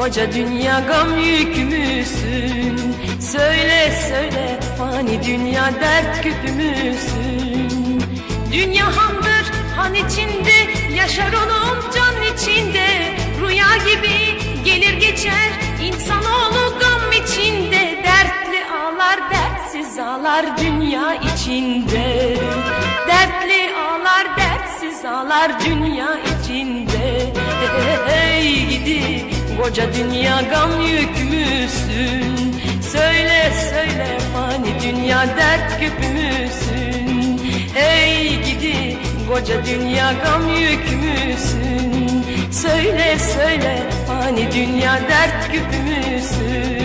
Koca dünya gam yükümüzsün Söyle söyle fani dünya dert küpümüzsün Dünya handır han içinde Yaşar onun can içinde. Rüya gibi gelir geçer İnsanoğlu gam içinde. Dertli ağlar dertsiz ağlar dünya içinde. Dertli ağlar dertsiz ağlar dünya içinde. Hey gidi koca dünya gam yükümüzsün Söyle söyle fani dünya dert küpümüzsün Hey gidi koca dünya gam yükümüzsün Söyle söyle fani dünya dert küpümüzsün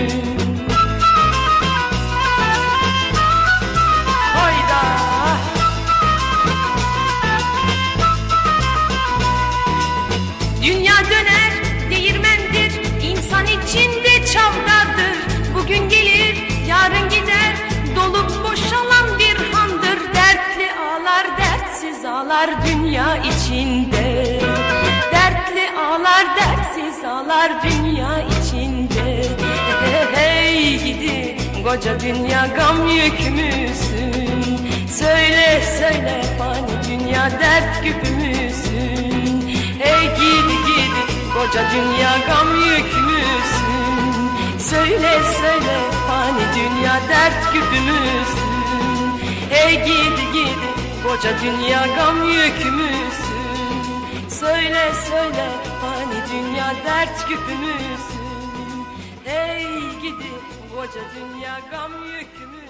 ağlar dünya içinde. Dertli ağlar dertsiz ağlar dünya içinde. Hey gidi koca dünya gam yükümüzsün. Söyle söyle fani dünya dert küpümüzsün Hey gidi gidi koca dünya gam yükümüzsün. Söyle söyle fani dünya dert küpümüzsün Hey gidi koca dünya gam yükümüzsün Söyle söyle fani dünya dert küpümüzsün Hey gidi koca dünya gam yükümüzsün